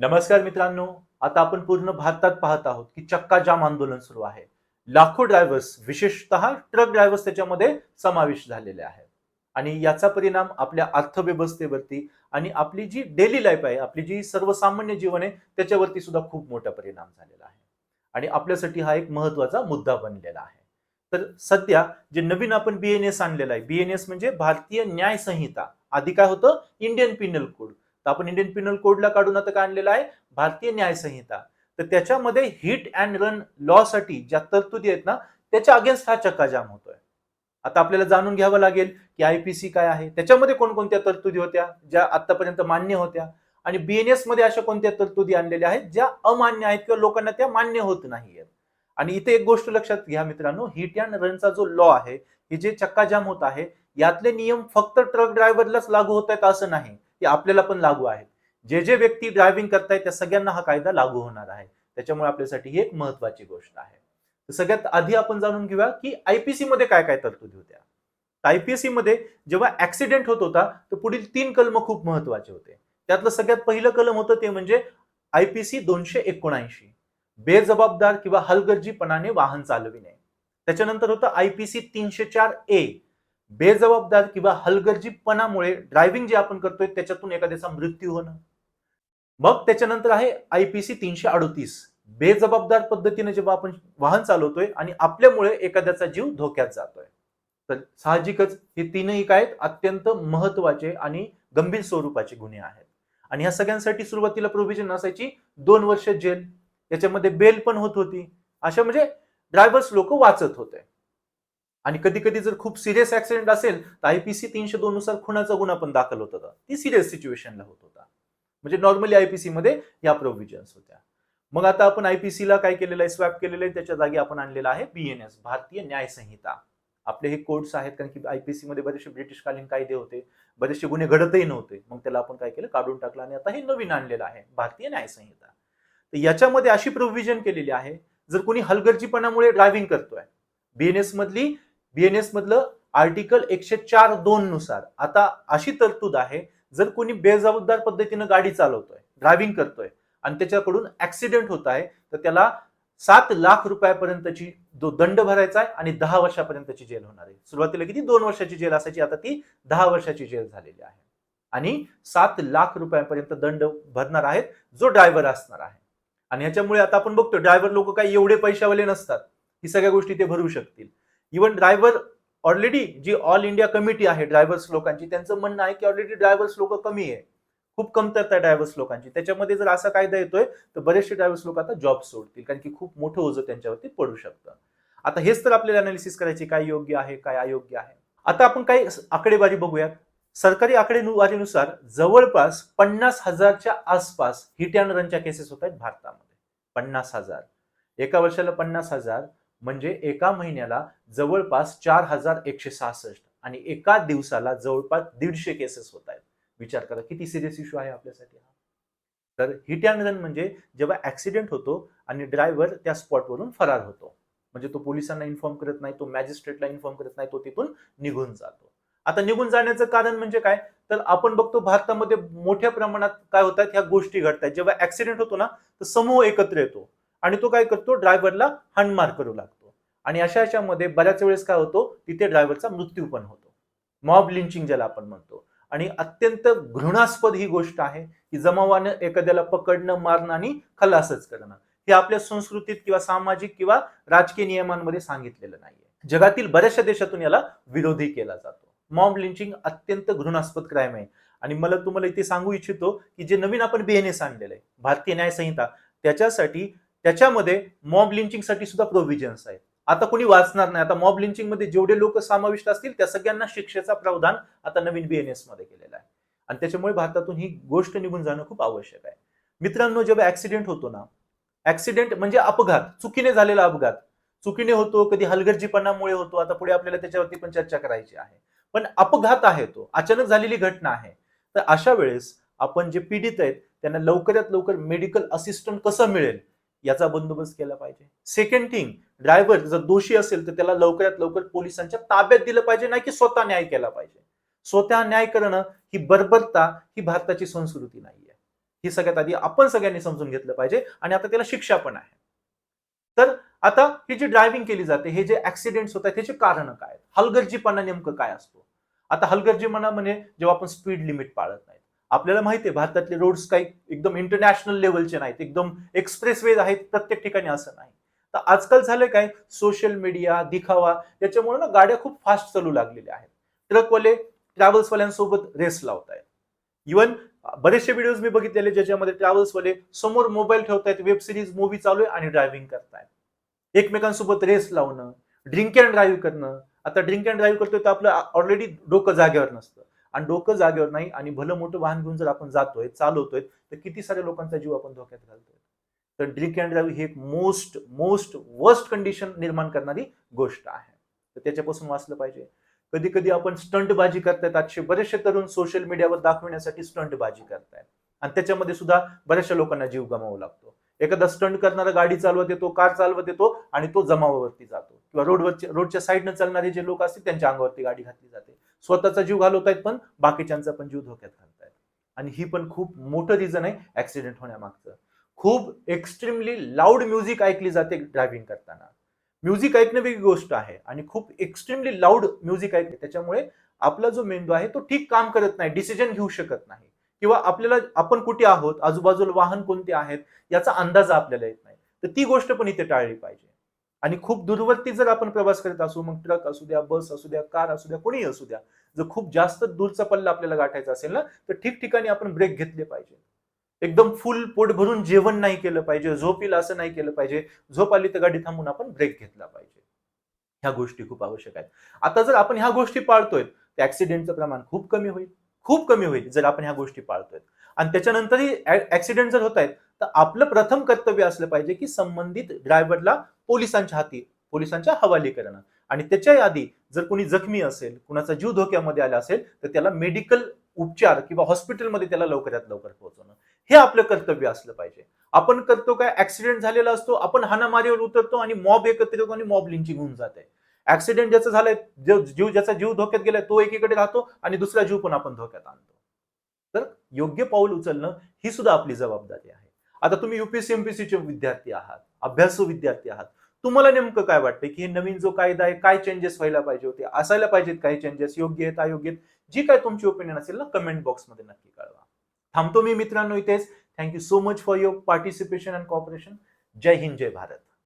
नमस्कार मित्रांनो आता आपण पूर्ण भारतात पाहत आहोत की चक्का जाम आंदोलन सुरू आहे. लाखो ड्रायव्हर्स विशेषतः ट्रक ड्रायव्हर्स त्याच्यामध्ये समावेश झालेले आहेत. आणि याचा परिणाम आपल्या अर्थव्यवस्थेवरती आणि आपली जी डेली लाईफ आहे आपली जी सर्वसामान्य जीवन आहे त्याच्यावरती सुद्धा खूप मोठा परिणाम झालेला आहे. आणि आपल्यासाठी हा एक महत्त्वाचा मुद्दा बनलेला आहे. तर सध्या जे नवीन आपण बीएनएस आणलेला आहे बीएनएस म्हणजे भारतीय न्याय संहिता. आधी काय होतं? इंडियन पिनल कोड तर आपण इंडियन पिनल कोडला काढून आता काय आणलेलं आहे? भारतीय न्याय संहिता. तर त्याच्यामध्ये हिट अँड रन लॉ साठी ज्या तरतुदी आहेत ना त्याच्या अगेन्स्ट हा चक्काजाम होतोय. आता आपल्याला जाणून घ्यावं लागेल की आयपीसी काय आहे. त्याच्यामध्ये कोणकोणत्या तरतुदी होत्या ज्या आतापर्यंत मान्य होत्या? आणि बीएनएसमध्ये अशा कोणत्या तरतुदी आणलेल्या आहेत ज्या अमान्य आहेत किंवा लोकांना त्या मान्य होत नाहीयेत? आणि इथे एक गोष्ट लक्षात घ्या मित्रांनो हिट अँड रनचा जो लॉ आहे हे जे चक्काजाम होत आहे यातले नियम फक्त ट्रक ड्रायव्हरलाच लागू होत आहेत असं नाही. ती आपल्याला पण लागू आहेत. जे जे व्यक्ती ड्रायव्हिंग करतायत त्या सगळ्यांना हा कायदा लागू होणार आहे. त्याच्यामुळे आपल्यासाठी ही एक महत्वाची गोष्ट आहे. तर सगळ्यात आधी आपण जाणून घेऊया की आयपीसी मध्ये काय काय तरतुदी होत्या. आयपीएससी मध्ये जेव्हा ऍक्सिडेंट होत होता तर पुढील तीन कलम खूप महत्त्वाचे होते. त्यातलं सगळ्यात पहिलं कलम होतं ते म्हणजे आयपीसी दोनशे एकोणऐंशी. बेजबाबदार किंवा हलगर्जीपणाने वाहन चालविणे. त्याच्यानंतर होतं आयपीसी तीनशे चार ए बेजबाबदार किंवा हलगर्जीपणामुळे ड्रायव्हिंग जे आपण करतोय त्याच्यातून एखाद्याचा मृत्यू होणं. मग त्याच्यानंतर आहे आयपीसी तीनशे अडतीस. बेजबाबदार पद्धतीने जेव्हा आपण वाहन चालवतोय आणि आपल्यामुळे एखाद्याचा जीव धोक्यात जातोय. तर साहजिकच हे तीनही काय अत्यंत महत्त्वाचे आणि गंभीर स्वरूपाचे गुन्हे आहेत. आणि ह्या सगळ्यांसाठी सुरुवातीला प्रोव्हिजन असायची दोन वर्ष जेल. याच्यामध्ये बेल पण होत होती. अशा म्हणजे ड्रायव्हर्स लोक वाचत होते. आणि कधी कधी जर खूप सिरियस ऍक्सिडेंट असेल तर आयपीसी तीनशे दोन नुसार खुनाचा गुन्हा पण दाखल होत होता. ती सिरियस सिच्युएशनला होत होता. म्हणजे नॉर्मली आयपीसी मध्ये या प्रोव्हिजन्स होत्या. मग आता आपण आयपीसीला काय केलेलं आहे? स्वॅप केलेलं आहे. त्याच्या जागी आपण आणलेला आहे बीएनएस भारतीय न्याय संहिता. आपले हे कोर्ट्स आहेत कारण की आयपीसी मध्ये बरेचसे ब्रिटिशकालीन कायदे होते. बरेचसे गुन्हे घडतही नव्हते. मग त्याला आपण काय केलं? काढून टाकलं आणि आता हे नवीन आणलेलं आहे भारतीय न्याय संहिता. तर याच्यामध्ये अशी प्रोव्हिजन केलेली आहे. जर कोणी हलगर्जीपणामुळे ड्रायव्हिंग करतोय बीएनएस मधली बीएनएस मधलं आर्टिकल एकशे चार दोन नुसार. आता अशी तरतूद आहे जर कोणी बेजबाबदार पद्धतीनं गाडी चालवतोय ड्रायव्हिंग करतोय आणि त्याच्याकडून ऍक्सिडेंट होत आहे तर त्याला सात लाख रुपयापर्यंतची जो दंड भरायचा आहे आणि दहा वर्षापर्यंतची जेल होणार आहे. सुरुवातीला किती? दोन वर्षाची जेल असायची आता ती दहा वर्षाची जेल झालेली आहे. आणि सात लाख रुपयापर्यंत दंड भरणार आहेत जो ड्रायव्हर असणार आहे. आणि ह्याच्यामुळे आता आपण बघतो ड्रायव्हर लोक काही एवढे पैशावाले नसतात. ही सगळ्या गोष्टी ते भरू शकतील. इव्हन ड्रायव्हर ऑलरेडी जी ऑल इंडिया कमिटी आहे ड्रायव्हर्स लोकांची त्यांचं म्हणणं आहे की ऑलरेडी ड्रायव्हर्स लोक कमी आहे. खूप कमतरता ड्रायव्हर्स लोकांची. त्याच्यामध्ये जर असा कायदा येतोय तर बरेचसे ड्रायव्हर्स लोक आता जॉब सोडतील कारण की खूप मोठं ओझं त्यांच्यावरती पडू शकतं. आता हेच तर आपल्याला अनालिसिस करायची काय योग्य आहे काय अयोग्य आहे. आता आपण काही आकडेवारी बघूयात. सरकारी आकडेवारीनुसार जवळपास पन्नास हजारच्या आसपास हिट अँड रनच्या केसेस होत आहेत भारतामध्ये. पन्नास हजार. एका वर्षाला पन्नास हजार. म्हणजे एका महिन्याला जवळपास चार हजार एकशे सहासष्ट आणि एका दिवसाला जवळपास दीडशे केसेस होत आहेत. विचार करा किती सिरियस इश्यू आहे आपल्यासाठी हा? तर हिट अँड रन म्हणजे जेव्हा ऍक्सिडेंट होतो आणि ड्रायव्हर त्या स्पॉटवरून फरार होतो. म्हणजे तो पोलिसांना इन्फॉर्म करत नाही तो मॅजिस्ट्रेटला इन्फॉर्म करत नाही तो तिथून निघून जातो. आता निघून जाण्याचं कारण म्हणजे काय? तर आपण बघतो भारतामध्ये मोठ्या प्रमाणात काय होतात ह्या गोष्टी घडतात जेव्हा ऍक्सिडेंट होतो ना तर समूह एकत्र येतो. आणि तो काय करतो? ड्रायव्हरला हाणमार करू लागतो. आणि अशा याच्यामध्ये बऱ्याच वेळेस काय होतो? तिथे ड्रायव्हरचा मृत्यू पण होतो. मॉब लिंचिंग ज्याला आपण म्हणतो. आणि अत्यंत घृणास्पद ही गोष्ट आहे की जमावानं एखाद्याला पकडणं मारणं आणि खलासच करणं हे आपल्या संस्कृतीत किंवा सामाजिक किंवा राजकीय नियमांमध्ये सांगितलेलं नाहीये. जगातील बऱ्याचशा देशातून याला विरोधी केला जातो. मॉब लिंचिंग अत्यंत घृणास्पद क्राईम आहे. आणि मला तुम्हाला इथे सांगू इच्छितो की जे नवीन आपण बीएनएस आणलेलं आहे भारतीय न्याय संहिता त्याच्यासाठी त्याच्यामध्ये मॉब लिंचिंगसाठी सुद्धा प्रोव्हिजन्स आहेत. आता कोणी वाचणार नाही. आता मॉब लिंचिंगमध्ये जेवढे लोक समाविष्ट असतील त्या सगळ्यांना शिक्षेचा प्रावधान आता नवीन बीएनएसमध्ये केलेला आहे. आणि त्याच्यामुळे भारतातून ही गोष्ट निघून जाणं खूप आवश्यक आहे. मित्रांनो जेव्हा ऍक्सिडेंट होतो ना ऍक्सिडेंट म्हणजे अपघात चुकीने झालेला अपघात. चुकीने होतो कधी हलगर्जीपणामुळे होतो. आता पुढे आपल्याला त्याच्यावरती पण चर्चा करायची आहे. पण अपघात आहे तो अचानक झालेली घटना आहे. तर अशा वेळेस आपण जे पीडित आहेत त्यांना लवकरात लवकर मेडिकल असिस्टंट कसं मिळेल? याचा बंदोबस्त केला पाहिजे. सेकंड थिंग ड्रायव्हर जर दोषी असेल तर त्याला लवकरात लवकर पोलिसांच्या ताब्यात दिलं पाहिजे नाही की स्वतः न्याय केला पाहिजे. स्वतः न्याय करणं ही बर्बरता ही भारताची संस्कृती नाही आहे ही सगळ्यात आधी आपण सगळ्यांनी समजून घेतलं पाहिजे आणि आता त्याला शिक्षा पण आहे. तर आता ही जी ड्रायव्हिंग केली जाते हे जे ऍक्सिडेंट्स होतात त्याचे कारण काय आहेत? हलगर्जीपणा नेमकं काय असतो? आता हलगर्जीपणा म्हणजे जेव्हा आपण स्पीड लिमिट पाळत नाही आपल्याला माहिती आहे भारतातले रोड्स काही एकदम इंटरनॅशनल लेवलचे नाहीत एकदम एक्सप्रेस वेज आहेत प्रत्येक ठिकाणी असं नाही. तर आजकाल झालं काय? सोशल मीडिया दिखावा याच्यामुळे ना गाड्या खूप फास्ट चालू लागलेल्या आहेत. ट्रकवाले ट्रॅव्हल्सवाल्यांसोबत रेस लावत आहेत इवन बरेचसे व्हिडिओज मी बघितलेले ज्याच्यामध्ये ट्रॅव्हल्सवाले समोर मोबाईल ठेवतायत वेब सिरीज मूवी चालू आहे आणि ड्रायव्हिंग करतायत. एकमेकांसोबत रेस लावणं ड्रिंक अँड ड्राईव्ह करणं. आता ड्रिंक अँड ड्राईव्ह करतोय तर आपलं ऑलरेडी डोकं जागेवर नसतं. आणि डोकं जागेवर नाही आणि भलं मोठं वाहन घेऊन जर आपण जातोय चालवतोय तर किती साऱ्या लोकांचा जीव आपण धोक्यात घालतोय. तर ड्रिंक अँड ड्राईव्ह ही एक मोस्ट मोस्ट वर्स्ट कंडिशन निर्माण करणारी गोष्ट आहे. तर त्याच्यापासून वाचलं पाहिजे. कधी कधी आपण स्टंटबाजी करतायत. आजचे बरेचसे तरुण सोशल मीडियावर दाखवण्यासाठी स्टंटबाजी करतायत. आणि त्याच्यामध्ये सुद्धा बऱ्याचशा लोकांना जीव गमावा लागतो. एखादा स्टंट करणारा गाडी चालवत येतो कार चालवत येतो आणि तो जमावावरती जातो. किंवा रोडवरच्या रोडच्या साईडनं चालणारे जे लोक असतील त्यांच्या अंगावरती गाडी घातली जाते. स्वतःचा जीव घालवतायत पण बाकीच्यांचा पण जीव धोक्यात घालतायत. आणि ही पण खूप मोठं रिझन आहे ऍक्सिडेंट होण्यामागचं. खूप एक्स्ट्रीमली लाऊड म्युझिक ऐकली जाते ड्रायव्हिंग करताना. म्युझिक ऐकणं वेगळी गोष्ट आहे आणि खूप एक्स्ट्रीमली लाऊड म्युझिक ऐकते. त्याच्यामुळे आपला जो मेंदू आहे तो ठीक काम करत नाही डिसिजन घेऊ शकत नाही. किंवा आपल्याला आपण कुठे आहोत आजूबाजूला वाहन कोणते आहेत याचा अंदाज आपल्याला येत नाही. तर ती गोष्ट पण इथे टाळली पाहिजे. आणि खूप दूरवरती जर आपण प्रवास करत असू मग ट्रक असू द्या बस असू द्या कार असू द्या कोणीही असू द्या जर खूप जास्त दूरचा पल्ला आपल्याला गाठायचा असेल ना तर ठिकठिकाणी आपण ब्रेक घेतले पाहिजे. एकदम फुल पोट भरून जेवण नाही केलं पाहिजे झोप येईल असं नाही केलं पाहिजे झोप आली तर गाडी थांबून आपण ब्रेक घेतला पाहिजे. ह्या गोष्टी खूप आवश्यक आहेत. आता जर आपण ह्या गोष्टी पाळतोय तर ऍक्सिडेंटचं प्रमाण खूप कमी होईल खूप कमी होईल जर आपण ह्या गोष्टी पाळतोय. आणि त्याच्यानंतरही ऍक्सिडेंट जर होत आहेत तर आपलं प्रथम कर्तव्य असलं पाहिजे की संबंधित ड्रायव्हरला पोलिसांच्या हाती पोलिसांच्या हवाली करणं. आणि त्याच्या आधी जर कोणी जखमी असेल कुणाचा जीव धोक्यामध्ये आला असेल तर त्याला मेडिकल उपचार किंवा हॉस्पिटलमध्ये त्याला लवकरात लवकर पोहोचवणं. हे आपलं कर्तव्य असलं पाहिजे. आपण करतो काय? ऍक्सिडेंट झालेला असतो आपण हाणामारीवर उतरतो आणि मॉब एकत्र येतो आणि मॉब लिंचिंग होऊन जाते. ऍक्सिडेंट ज्याचा झालाय जो- जीव ज्याचा जीव धोक्यात गेलाय तो एकीकडे राहतो आणि दुसरा जीव पण आपण धोक्यात आणतो. तर योग्य पाऊल उचलणं ही सुद्धा आपली जबाबदारी आहे. आता तुम्ही युपीएससी एमपीसीचे विद्यार्थी आहात अभ्यासू विद्यार्थी आहात. तुम्हाला नेमकं काय वाटतं की हे नवीन जो कायदा आहे काय चेंजेस व्हायला पाहिजे होते? असायला पाहिजेत काही चेंजेस योग्य आहेत अयोग्य आहेत? जी काय तुमची ओपिनियन असेल ना कमेंट बॉक्समध्ये नक्की कळवा. थांबतो मी मित्रांनो इथेच. Thank you so much for your participation and cooperation जय हिंद जय भारत.